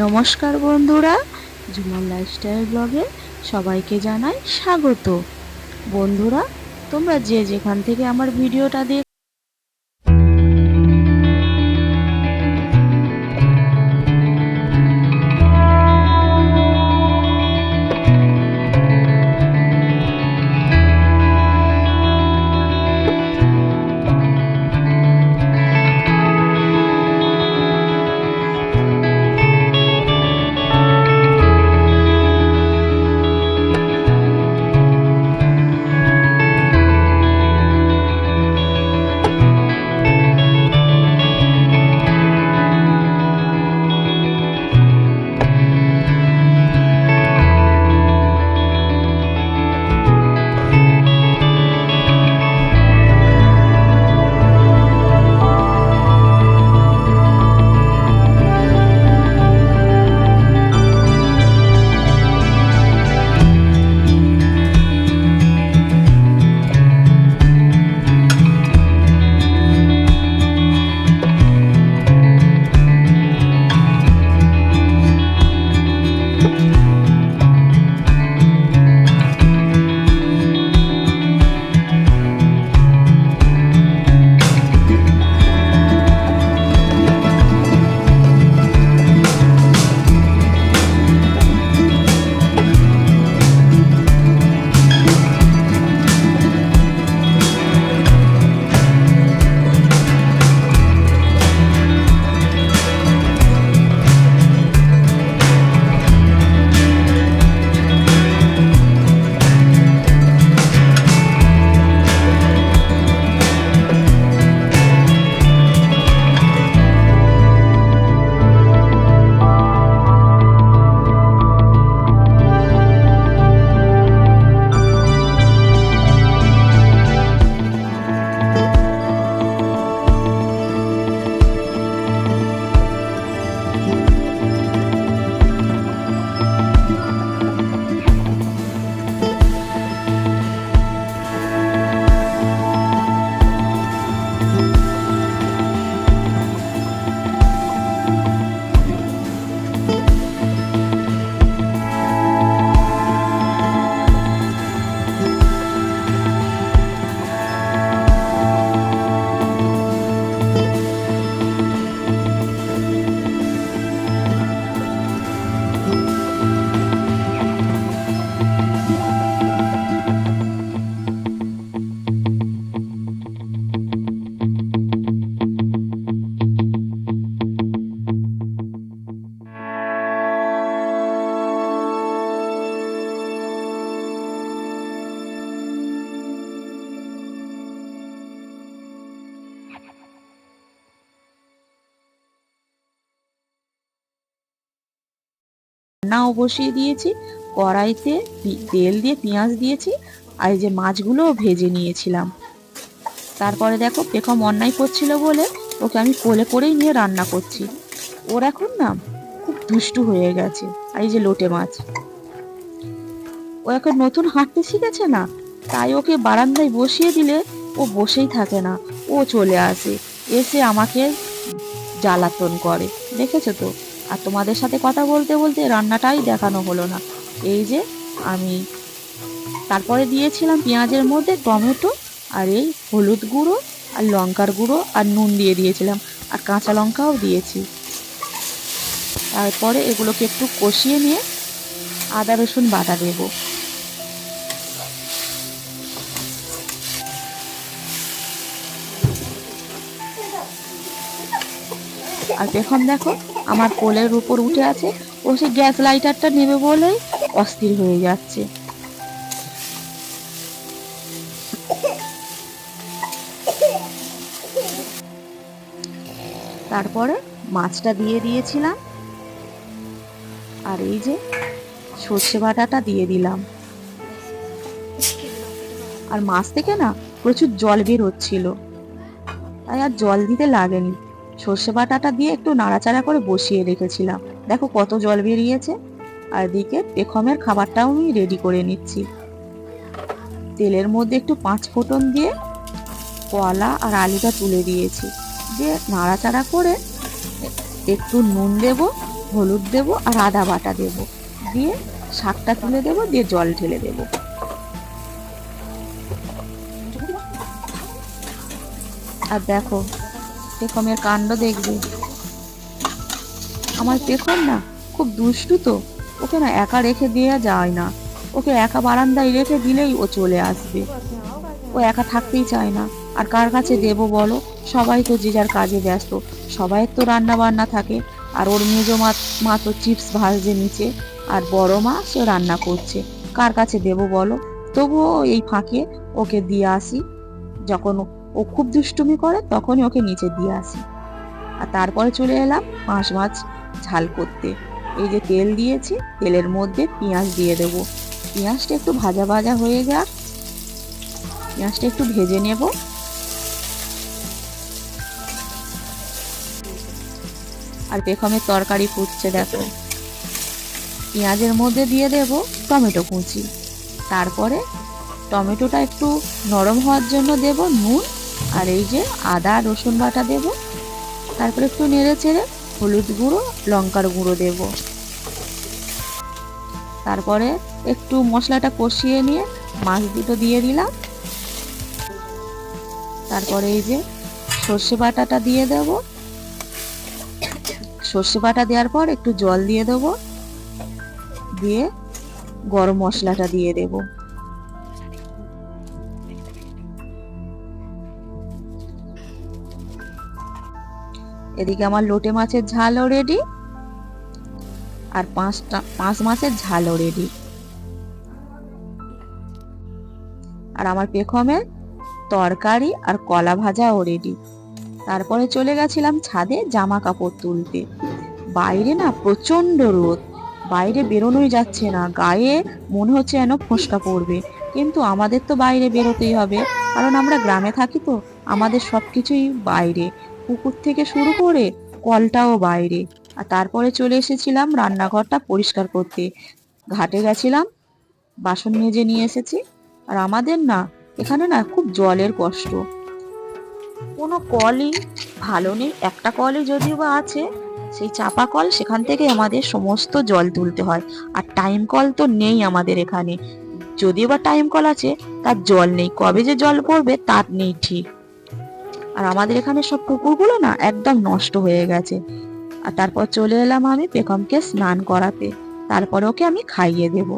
নমস্কার বন্ধুরা ঝুমন লাইফস্টাইল ব্লগে সবাইকে জানাই স্বাগত। বন্ধুরা, তোমরা যে যেখান থেকে আমার ভিডিওটা দেখ রান্নাও বসিয়ে দিয়েছি, কড়াইতে তেল দিয়ে পেঁয়াজ দিয়েছি আর এই যে মাছগুলোও ভেজে নিয়েছিলাম। তারপরে দেখো পেখম অন্যায় করছিল বলে ওকে আমি কোলে করেই নিয়ে রান্না করছি। ওর এখন না খুব দুষ্টু হয়ে গেছে, আর এই যে লোটে মাছ। ও এখন নতুন হাঁটতে শিখেছে না, তাই ওকে বারান্দায় বসিয়ে দিলে ও বসেই থাকে না, ও চলে আসে, এসে আমাকে জ্বালাতন করে, দেখেছ তো? আর তোমাদের সাথে কথা বলতে বলতে রান্নাটাই দেখানো হলো না। এই যে আমি তারপরে দিয়েছিলাম পেঁয়াজের মধ্যে টমেটো আর এই হলুদ গুঁড়ো আর লঙ্কার গুঁড়ো আর নুন দিয়ে দিয়েছিলাম আর কাঁচা লঙ্কাও দিয়েছি। তারপরে এগুলোকে একটু কষিয়ে নিয়ে আদা, রসুন, বাটা দেবো। আর এখন দেখো আমার কোলের উপর উঠে আছে, ও সে গ্যাস লাইটারটা নেবে বলেই অস্থির হয়ে যাচ্ছে। তারপরে মাছটা দিয়ে দিয়েছিলাম। আর এই যে সর্ষে বাটাটা দিয়ে দিলাম। আর মাছ থেকে না প্রচুর জল বের হচ্ছিল। তাই আর জল দিতে লাগেনি। সর্ষে বাটাটা দিয়ে একটু নাড়াচাড়া করে বসিয়ে রেখেছিলাম। দেখো কত জল বেরিয়েছে। আর এদিকে পেখমের খাবারটাও আমি রেডি করে নিচ্ছি। তেলের মধ্যে একটু পাঁচ ফোটন দিয়ে কলা আর আলুটা তুলে দিয়েছি। দিয়ে নাড়াচাড়া করে একটু নুন দেব, হলুদ দেব আর আদা বাটা দেব। দিয়ে শাকটা তুলে দেব, দিয়ে জল ঢেলে দেব। আর দেখো পেখমের কাণ্ড দেখবে। আমার পেখম না, খুব দুষ্টু তো। ওকে না একা রেখে দেওয়া যায় না। ওকে একা বারান্দায় রেখে দিলেই ও চলে আসবে। ও একা থাকতেই চায় না। আর কার কাছে দেব বলো? সবাই তো যে যার কাজে ব্যস্ত। সবাই তো রান্না বান্না থাকে। আর ওর মেজো মা মা তো চিপস ভাজছে নিচে। আর বড় মা সে রান্না করছে। কার কাছে দেব বলো? তবুও এই ফাঁকে ওকে দিয়ে আসি। যখন ও- খুব দুষ্টুমি করে, তখনই ওকে নিচে দিয়ে আসি। আর তারপরে চলে এলাম পাঁচ মাছ ঝাল করতে। এই যে তেল দিয়েছি, তেলের মধ্যে পেঁয়াজ দিয়ে দেবো। পেঁয়াজটা একটু ভাজা ভাজা হয়ে যাক। পেঁয়াজটা একটু ভেজে নেব। আর পেখমের তরকারি ফুটছে, দেখো। পেঁয়াজের মধ্যে দিয়ে দেব টমেটো কুচি। তারপরে টমেটোটা একটু নরম হওয়ার জন্য দেব নুন। আর এই যে আদা, রসুন বাটা দেব। তারপরে একটু নেড়ে চেড়ে হলুদ গুঁড়ো, লঙ্কার গুঁড়ো দেব। তারপরে একটু মশলাটা কষিয়ে নিয়ে মাছ দুটো দিয়ে দিলাম। তারপরে এই যে সর্ষে বাটাটা দিয়ে দেব। সর্ষে বাটা দেওয়ার পর একটু জল দিয়ে দেবো। দিয়ে গরম মশলাটা দিয়ে দেব। এদিকে আমার লোটে মাছের ঝালও রেডি আর পাঁচটা, পাঁচ মাছের ঝালও রেডি আর আমার পেখমের তরকারি আর কলা ভাজাও রেডি তারপরে চলে গেছিলাম ছাদে জামা কাপড় তুলতে। বাইরে না প্রচণ্ড রোদ। বাইরে বেরোনোই যাচ্ছে না। গায়ে মনে হচ্ছে যেন ফোসকা পড়বে। কিন্তু আমাদের তো বাইরে বেরোতেই হবে। কারণ আমরা গ্রামে থাকি তো। আমাদের সব কিছুই বাইরে। পুকুর থেকে শুরু করে কলটাও বাইরে। আর তারপরে চলে এসেছিলাম রান্নাঘরটা পরিষ্কার করতে। ঘাটে গেছিলাম, বাসন মেজে নিয়ে এসেছি। আর আমাদের না, এখানে না খুব জলের কষ্ট। কোনো কলই ভালো নেই। একটা কলই যদিও বা আছে, সেই চাপা কল সেখান থেকে আমাদের সমস্ত জল তুলতে হয়। আর টাইম কল তো নেই আমাদের এখানে। যদিও বা টাইম কল আছে, তার জল নেই। কবে যে জল পড়বে, তার নেই ঠিক। আর আমাদের এখানে সব পুকুরগুলো না একদম নষ্ট হয়ে গেছে। আর তারপর চলে এলাম আমি পেখমকে স্নান করাতে। তারপরে ওকে আমি খাইয়ে দেব।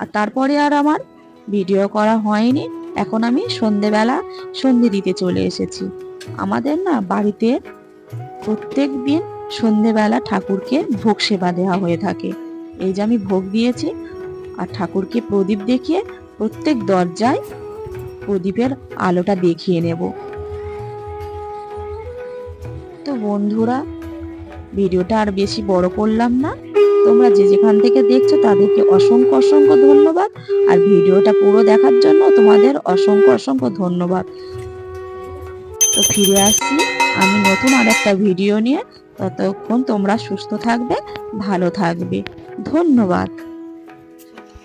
আর তারপরে আর আমার ভিডিও করা হয়নি। এখন আমি সন্ধেবেলা সন্ধে দিতে চলে এসেছি। আমাদের না বাড়িতে প্রত্যেক দিন সন্ধেবেলা ঠাকুরকে ভোগ সেবা দেওয়া হয়ে থাকে। এই যে আমি ভোগ দিয়েছি, আর ঠাকুরকে প্রদীপ দেখিয়ে প্রত্যেক দরজায় প্রদীপের আলোটা দেখিয়ে নেব। তো বন্ধুরা, ভিডিওটা আর বেশি বড় করলাম না। তোমরা যে যেখান থেকে দেখছ, তাদেরকে অসংখ্য অসংখ্য ধন্যবাদ। আর ভিডিওটা পুরো দেখার জন্য তোমাদের অসংখ্য অসংখ্য ধন্যবাদ। তো ফিরে আসছি আমি নতুন আর একটা ভিডিও নিয়ে। ততক্ষণ তোমরা সুস্থ থাকবে, ভালো থাকবে। ধন্যবাদ।